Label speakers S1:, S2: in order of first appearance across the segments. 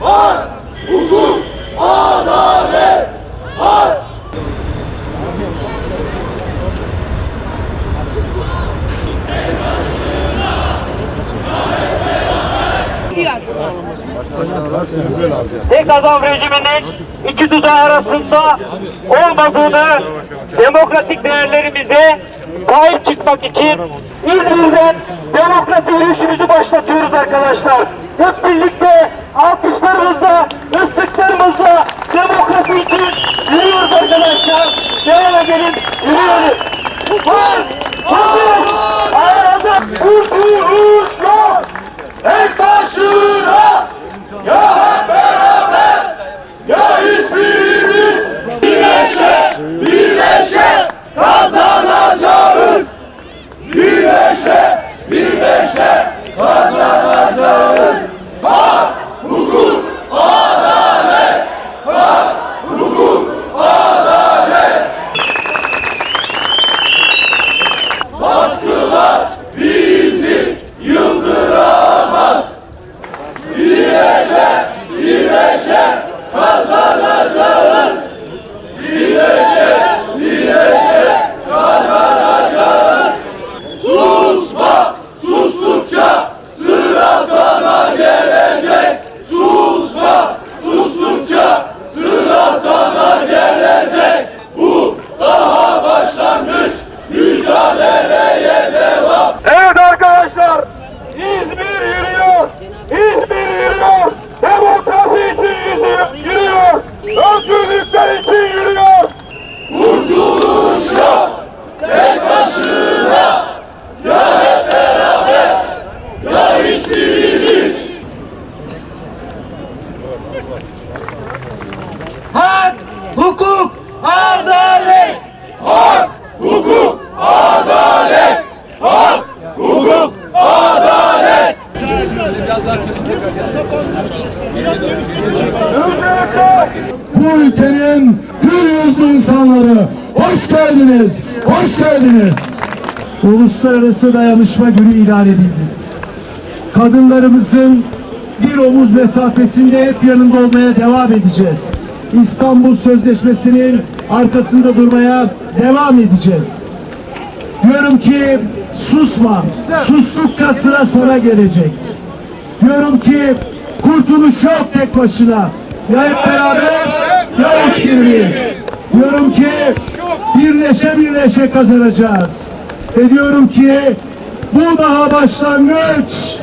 S1: hak, hukuk, adalet, hak. Tek adam rejiminin iki dudağı arasında olmadığını demokratik değerlerimize sahip çıkmak için İzmir'den demokrasi yürüyüşümüzü başlatıyoruz arkadaşlar. Hep birlikte 6 için yürüyoruz arkadaşlar. Devam edelim, yürüyoruz. Var, hazır, arada kurtuluş yok. Tek başına ya hep beraber ya hiçbirimiz birleşe birleşe kazanacağız. Birleşe birleşe kazanacağız. Hak, hukuk, adalet. Hak, hukuk, adalet. Baskılar bizi yıldıramaz. Birleşe, birleşe kazanacağız. Birleşe, birleşe kazanacağız. Susma, sustukça sıra sana gelecek. Susma, sustukça sıra sana gelecek. Bu daha başlangıç, mücadeleye devam. Evet arkadaşlar, İzmir yürüyor. İzmir yürüyor. Demokrasi için yüzüyor, yürüyor. Özgürlükler için yürüyor. Kurtuluş yok. Tek başına. Ya hep beraber. Ya hiçbirimiz.
S2: Hak, hukuk, adalet.
S1: Hak, hukuk, adalet. Hak, hukuk, adalet.
S3: bu ülkenin hür yüzlü insanları hoş geldiniz, hoş geldiniz. Uluslararası Dayanışma Günü ilan edildi. Kadınlarımızın bir omuz mesafesinde hep yanında olmaya devam edeceğiz. İstanbul Sözleşmesi'nin arkasında durmaya devam edeceğiz. Diyorum ki susma, sustukça sıra sana gelecek. Diyorum ki kurtuluş yok tek başına. Ya hep beraber ya hiçbirimiz. Diyorum ki birleşe birleşe kazanacağız. Ve diyorum ki bu daha başlangıç.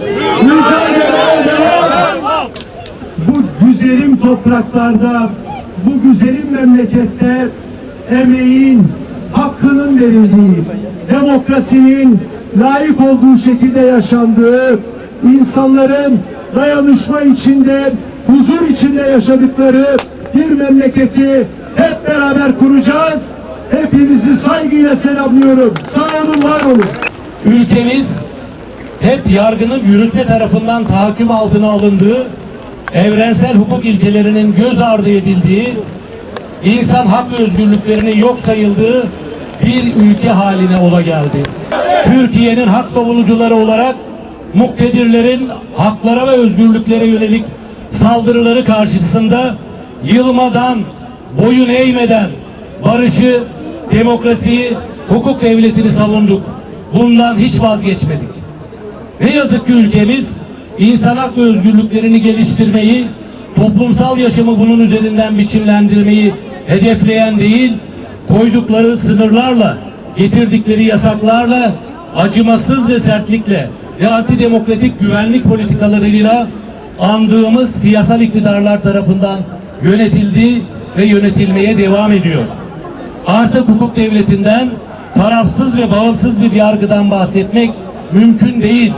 S3: Mücadeleye devam. Bu güzelim topraklarda, bu güzelim memlekette emeğin, hakkının verildiği, demokrasinin layık olduğu şekilde yaşandığı, insanların dayanışma içinde, huzur içinde yaşadıkları bir memleketi hep beraber kuracağız. Hepinizi saygıyla selamlıyorum. Sağ olun, var olun.
S2: Ülkemiz hep yargının yürütme tarafından tahakküm altına alındığı, evrensel hukuk ilkelerinin göz ardı edildiği, insan hak ve özgürlüklerinin yok sayıldığı bir ülke haline ola geldi. Türkiye'nin hak savunucuları olarak muktedirlerin haklara ve özgürlüklere yönelik saldırıları karşısında yılmadan, boyun eğmeden barışı, demokrasiyi, hukuk devletini savunduk. Bundan hiç vazgeçmedik. Ne yazık ki ülkemiz insan hak ve özgürlüklerini geliştirmeyi, toplumsal yaşamı bunun üzerinden biçimlendirmeyi hedefleyen değil, koydukları sınırlarla, getirdikleri yasaklarla, acımasız ve sertlikle ve antidemokratik güvenlik politikalarıyla andığımız siyasal iktidarlar tarafından yönetildi ve yönetilmeye devam ediyor. Artık hukuk devletinden tarafsız ve bağımsız bir yargıdan bahsetmek mümkün değil.